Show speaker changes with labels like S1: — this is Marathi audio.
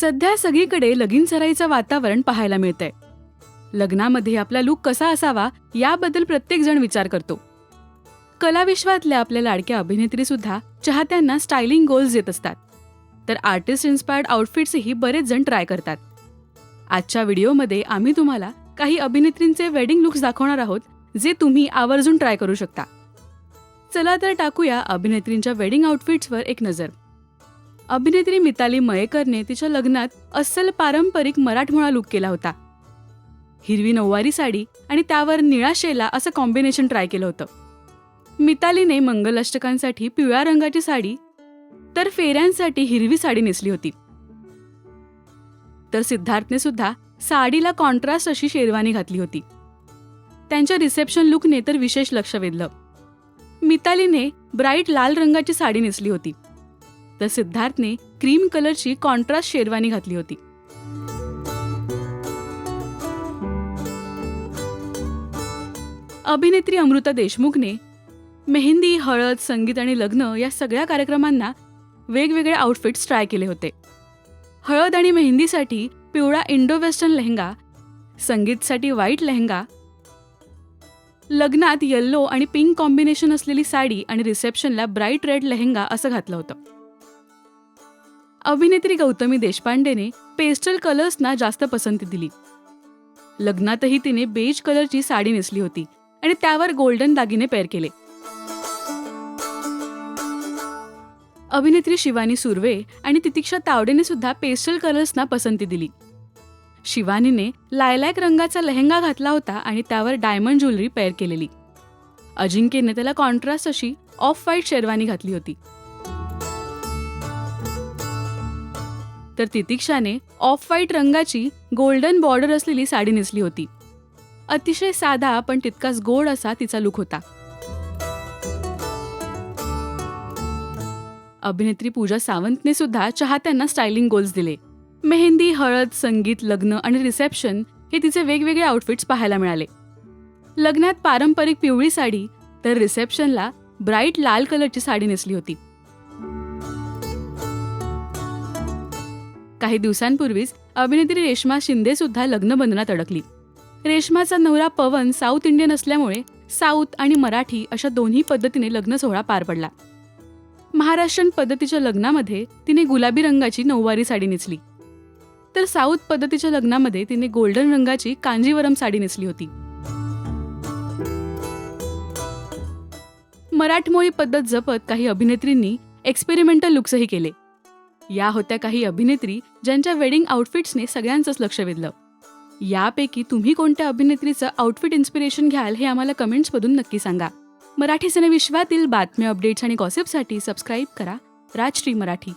S1: सध्या सगळीकडे लगीन सराईचं वातावरण पाहायला मिळतंय. लग्नामध्ये आपला लूक कसा असावा याबद्दल प्रत्येकजण विचार करतो. कलाविश्वातल्या आपल्या लाडक्या अभिनेत्री सुद्धा चाहत्यांना स्टायलिंग गोल्स देत असतात. तर आर्टिस्ट इन्स्पायर्ड आउटफिट्सही बरेच जण ट्राय करतात. आजच्या व्हिडिओमध्ये आम्ही तुम्हाला काही अभिनेत्रींचे वेडिंग लुक्स दाखवणार आहोत जे तुम्ही आवर्जून ट्राय करू शकता. चला तर टाकूया अभिनेत्रींच्या वेडिंग आउटफिट्सवर एक नजर. अभिनेत्री मिताली मयेकरने तिच्या लग्नात अस्सल पारंपरिक मराठमोळा लुक केला होता. हिरवी नऊवारी साडी आणि त्यावर निळा शेला असं कॉम्बिनेशन ट्राय केलं होतं. मितालीने मंगलाष्टकांसाठी पिवळ्या रंगाची साडी तर फेऱ्यांसाठी हिरवी साडी नेसली होती. तर सिद्धार्थने सुद्धा साडीला कॉन्ट्रास्ट अशी शेरवानी घातली होती. त्यांच्या रिसेप्शन लुकने तर विशेष लक्ष वेधलं. मितालीने ब्राईट लाल रंगाची साडी नेसली होती. तर सिद्धार्थने क्रीम कलरची कॉन्ट्रास्ट शेरवानी घातली होती. अभिनेत्री अमृता देशमुखने मेहंदी हळद संगीत आणि लग्न या सगळ्या कार्यक्रमांना वेगवेगळे आउटफिट्स ट्राय केले होते. हळद आणि मेहंदीसाठी पिवळा इंडो वेस्टर्न लेहंगा संगीतसाठी व्हाईट लेहंगा लग्नात येल्लो आणि पिंक कॉम्बिनेशन असलेली साडी आणि रिसेप्शनला ब्राईट रेड लेहंगा असं घातलं होतं. अभिनेत्री गौतमी देशपांडेने पेस्टल कलर्सना जास्त पसंती दिली. लग्नातही तिने बेज कलरची साडी नेसली होती आणि त्यावर गोल्डन दागिने पेअर केले. अभिनेत्री शिवानी सुर्वे आणि तितिक्षा तावडेने सुद्धा पेस्टल कलर्सना पसंती दिली. शिवानीने लायलॅक रंगाचा लेहंगा घातला होता आणि त्यावर डायमंड ज्वेलरी पेअर केलेली. अजिंक्यने त्याला कॉन्ट्रास्ट अशी ऑफ व्हाईट शेरवानी घातली होती. तर तितिक्षाने ऑफ व्हाईट रंगाची गोल्डन बॉर्डर असलेली साडी नेसली होती. अतिशय साधा पण तितकाच गोड असा तिचा लुक होता. अभिनेत्री पूजा सावंतने सुद्धा चाहत्यांना स्टायलिंग गोल्स दिले. मेहंदी हळद संगीत लग्न आणि रिसेप्शन हे तिचे वेगवेगळे आउटफिट्स पाहायला मिळाले. लग्नात पारंपरिक पिवळी साडी तर रिसेप्शनला ब्राईट लाल कलरची साडी नेसली होती. काही दिवसांपूर्वीच अभिनेत्री रेश्मा शिंदे सुद्धा लग्नबंधनात अडकली. रेश्माचा नवरा पवन साऊथ इंडियन असल्यामुळे साऊथ आणि मराठी अशा दोन्ही पद्धतीने लग्न सोहळा पार पडला. महाराष्ट्रीयन पद्धतीच्या लग्नामध्ये तिने गुलाबी रंगाची नऊवारी साडी नेसली. तर साऊथ पद्धतीच्या लग्नामध्ये तिने गोल्डन रंगाची कांजीवरम साडी नेसली होती. मराठमोळी पद्धत जपत काही अभिनेत्रींनी एक्सपेरिमेंटल लुक्सही केले. या होत्या काही अभिनेत्री ज्यांच्या वेडिंग आउटफिट्सने सगळ्यांचंच लक्ष वेधलं. यापैकी तुम्ही कोणत्या अभिनेत्रीचं आउटफिट इन्स्पिरेशन घ्याल हे आम्हाला कमेंट्समधून नक्की सांगा. मराठी सिनेविश्वातील बातम्या अपडेट्स आणि गॉसिपसाठी सबस्क्राईब करा. राजश्री मराठी.